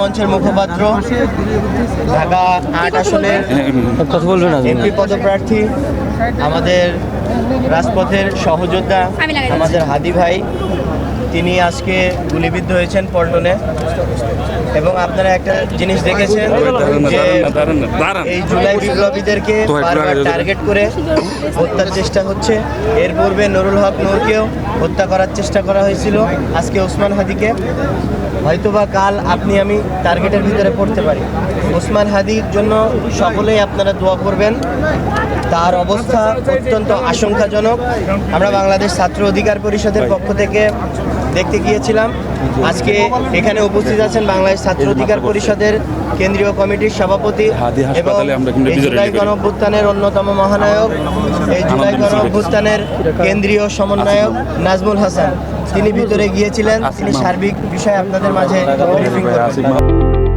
মঞ্চের মুখপাত্র। ঢাকা আট আসনের কথা বলবেন এমপি পদপ্রার্থী আমাদের রাজপথের সহযোদ্ধা। আমাদের হাদি ভাই তিনি আজকে গুলিবিদ্ধ হয়েছেন পল্টনে। এবং আপনারা একটা জিনিস দেখেছেন যে এই জুলাই বিপ্লবীদেরকে টার্গেট করে হত্যার চেষ্টা হচ্ছে। এর পূর্বে নুরুল হক নূরকেও হত্যা করার চেষ্টা করা হয়েছিল। আজকে ওসমান হাদিকে। হয়তোবা কাল আপনি আমি টার্গেটের ভিতরে পড়তে পারি। ওসমান হাদির জন্য সকলেই আপনারা দোয়া করবেন। তার অবস্থা অত্যন্ত আশঙ্কাজনক। আমরা বাংলাদেশ ছাত্র অধিকার পরিষদের পক্ষ থেকে দেখতে গিয়েছিলাম। আজকে এখানে উপস্থিত আছেন বাংলাদেশ ছাত্র অধিকার পরিষদের কেন্দ্রীয় কমিটির সভাপতি এবং জুলাই গণঅভ্যুত্থানের অন্যতম মহানায়ক। এই জুলাই গণঅভ্যুত্থানের কেন্দ্রীয় সমন্বয়ক নাজমুল হাসান। তিনি ভিতরে গিয়েছিলেন তিনি সার্বিক বিষয়ে আপনাদের মাঝে ব্রিফিং করবেন।